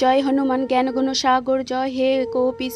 জয় হনুমান জ্ঞান গুণ সাগর, জয় হে কপিস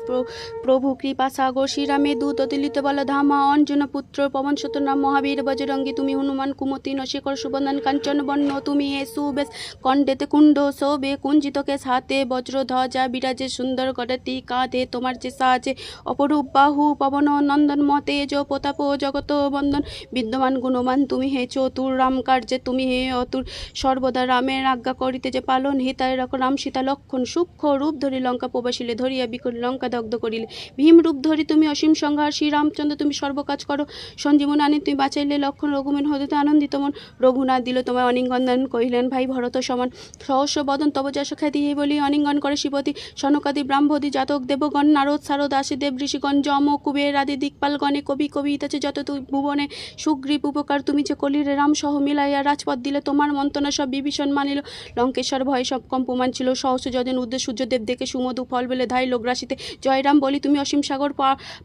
প্রভু কৃপা সাগর, শ্রীরামে দূত অতিলিত বল ধামা অঞ্জন পুত্র পবন নাম মহাবীর বজরঙ্গী, তুমি হনুমান কুমতি নশেখর সুবন্ধন কাঞ্চন বর্ণ, তুমি হে সুবেশ কণ্ডেতে কুণ্ড শোভে কুঞ্জিত কেশ হাতে, বজ্র ধ্বজা বিরাজে সুন্দর গড়তি কাঁধে, তোমার যে সাজে অপরূপ বাহু, পবন, নন্দন মতে যো প্রতাপ, জগত বন্দন, বিদ্যমান গুণমান তুমি হে চতুর রাম কার্যে, তুমি হে অতুর, সর্বদা রামের আজ্ঞা করিতে যে পালন, হিতায় রক রাম সীতা লক্ষণ সূক্ষ্ম রূপ ধরি লঙ্কা প্রবাসিলে ধরিয়া বিকট লঙ্কা দগ্ধ করিলে। ভীম রূপ ধরি তুমি অসীম সংহার, শ্রীরামচন্দ্র, তুমি সর্বকাজ করো। সঞ্জীবন আনি, তুমি বাঁচাইলে লক্ষণ রঘুমেন হতে আনন্দিত মন। রঘুনাথ দিল তোমার অনিঙ্গন্দন কহিলেন, ভাই, ভরত সমান, সহস্র বদন তব যশ খ্যাতি এই বলি, অনিঙ্গন করে শিবতী, সনকাদি, ব্রাহ্মদী, জাতক, দেবগণ, নারদ, সারদ আসি দেব ঋষিগণ, যম, কুবের আদি, দিকপালগণে, কবি কবি ইতাছে যত তুই ভুবনে, সুগ্রীব উপকার তুমি যে কলিরে রাম সহ মিলাইয়া রাজপথ দিলে, তোমার মন্ত্রণা সব বিভীষণ মানিল। লঙ্কেশ্বর ভয় সব কম্পমান ছিল, সহস্র যজন উদ্দেশ্য সূর্যদেব, দেখে সুমধু, ফল বেলে ধাই, লোকরাশিতে জয়রাম বলি, তুমি অসীম সাগর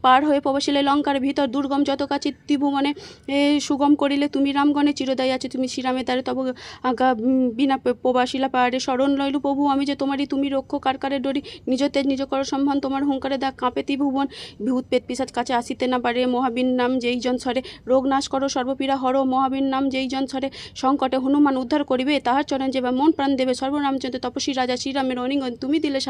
পার হয়ে প্রবাসিলে লঙ্কার ভিতর, দুর্গম যত কাছে ত্রিভুবনে সুগম করিলে তুমি রামগণে চিরদায়ী আছে, তুমি শ্রীরামে তারে তব বিনা প্রবাসিলা পাহাড়ে শরণ লইলু, প্রভু, আমি যে তোমারই তুমি রক্ষ কারকারে ডরি, নিজ তেজ, নিজ কর সম্মান তোমার হুঙ্কারে দা কাঁপে ত্রিভুবন, ভূত পেট পিসাজ কাছে আসিতে না পারে, মহাবীর নাম যেই জন ছরে রোগ নাশ করো সর্বপীড়া হর, মহাবীর নাম যেই জন ছরে সংকটে হনুমান উদ্ধার করিবে, তাহার চরণ যে বা মন প্রাণ দেবে, সর্বরামচন্দ্র তপস্বী রাজা শ্রীরামের অনিঙ্গন তুমি দিলে